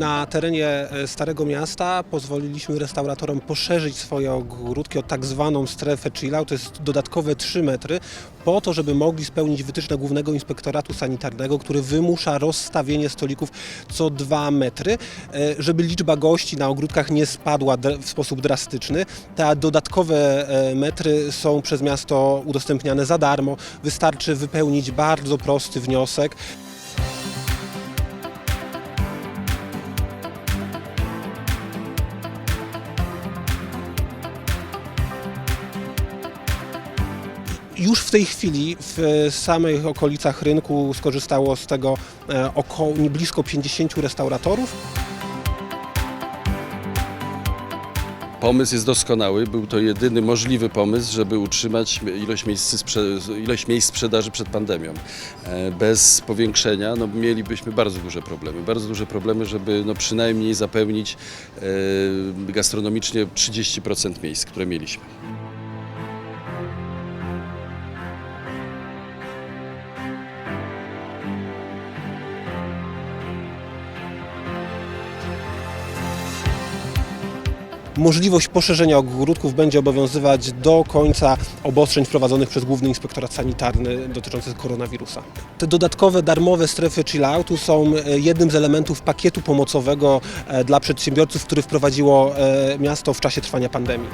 Na terenie e, Starego Miasta pozwoliliśmy restauratorom poszerzyć swoje ogródki o tak zwaną strefę chill-out, to jest dodatkowe 3 metry, po to, żeby mogli spełnić wytyczne Głównego Inspektoratu Sanitarnego, który wymusza rozstawienie stolików co 2 metry, e, żeby liczba gości na ogródkach nie spadła w sposób drastyczny. Te dodatkowe e, metry są przez miasto udostępniane za darmo. Wystarczy wypełnić bardzo prosty wniosek. Już w tej chwili w samych okolicach rynku skorzystało z tego e, około blisko 50 restauratorów. Pomysł jest doskonały. Był to jedyny możliwy pomysł, żeby utrzymać ilość miejsc, ilość miejsc sprzedaży przed pandemią. E, Bez powiększenia no, mielibyśmy bardzo duże problemy. Bardzo duże problemy, żeby no, przynajmniej zapełnić e, gastronomicznie 30% miejsc, które mieliśmy. Możliwość poszerzenia ogródków będzie obowiązywać do końca obostrzeń wprowadzonych przez Główny Inspektorat Sanitarny dotyczących koronawirusa. Te dodatkowe darmowe strefy chill-outu są e, jednym z elementów pakietu pomocowego e, dla przedsiębiorców, który wprowadziło e, miasto w czasie trwania pandemii.